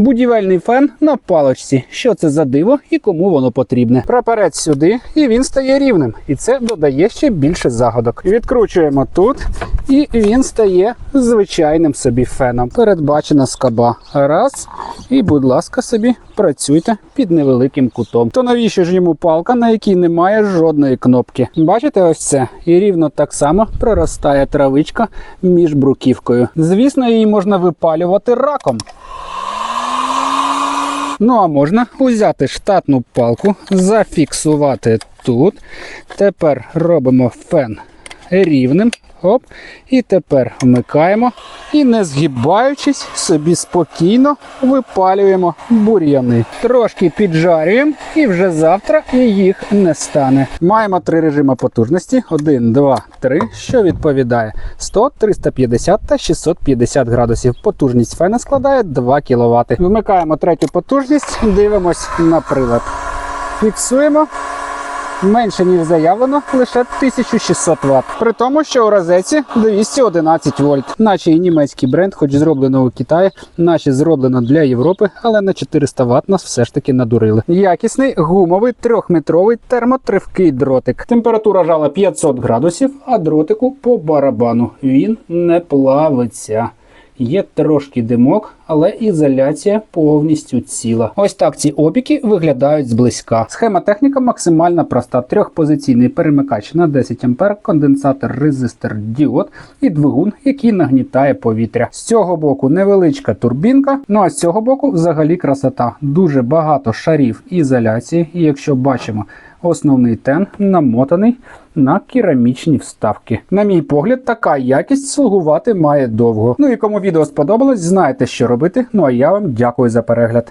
Будівельний фен на паличці. Що це за диво і кому воно потрібне? Прапорець сюди, і він стає рівним. І це додає ще більше загадок. Відкручуємо тут, і він стає звичайним собі феном. Передбачена скоба. Раз. І, будь ласка, собі працюйте під невеликим кутом. То навіщо ж йому палка, на якій немає жодної кнопки? Бачите, ось це? І рівно так само проростає травичка між бруківкою. Звісно, її можна випалювати раком. Ну а можна взяти штатну палку, зафіксувати тут. Тепер робимо фен рівним. Оп. І тепер вмикаємо і, не згибаючись, собі спокійно випалюємо бур'яни. Трошки піджарюємо, і вже завтра їх не стане. Маємо три режими потужності: 1, 2, 3, що відповідає 100, 350 та 650 градусів. Потужність фена складає 2 кВт. Вмикаємо третю потужність, дивимось на прилад. Фіксуємо. Менше ніж заявлено, лише 1600 Вт. При тому, що у розетці 211 вольт. Наче і німецький бренд, хоч зроблено у Китаї, наче зроблено для Європи, але на 400 Вт нас все ж таки надурили. Якісний гумовий трьохметровий термотривкий дротик. Температура жала 500 градусів, а дротику по барабану. Він не плавиться. Є трошки димок, але ізоляція повністю ціла. Ось так ці опіки виглядають зблизька. Схема техніка максимально проста: трьохпозиційний перемикач на 10 А, конденсатор, резистор, діод і двигун, який нагнітає повітря. З цього боку невеличка турбінка. Ну а з цього боку взагалі красота. Дуже багато шарів ізоляції. І якщо бачимо, основний тен намотаний на керамічні вставки. На мій погляд, така якість слугувати має довго. Ну і кому відео сподобалось, знаєте, що робити. Ну а я вам дякую за перегляд.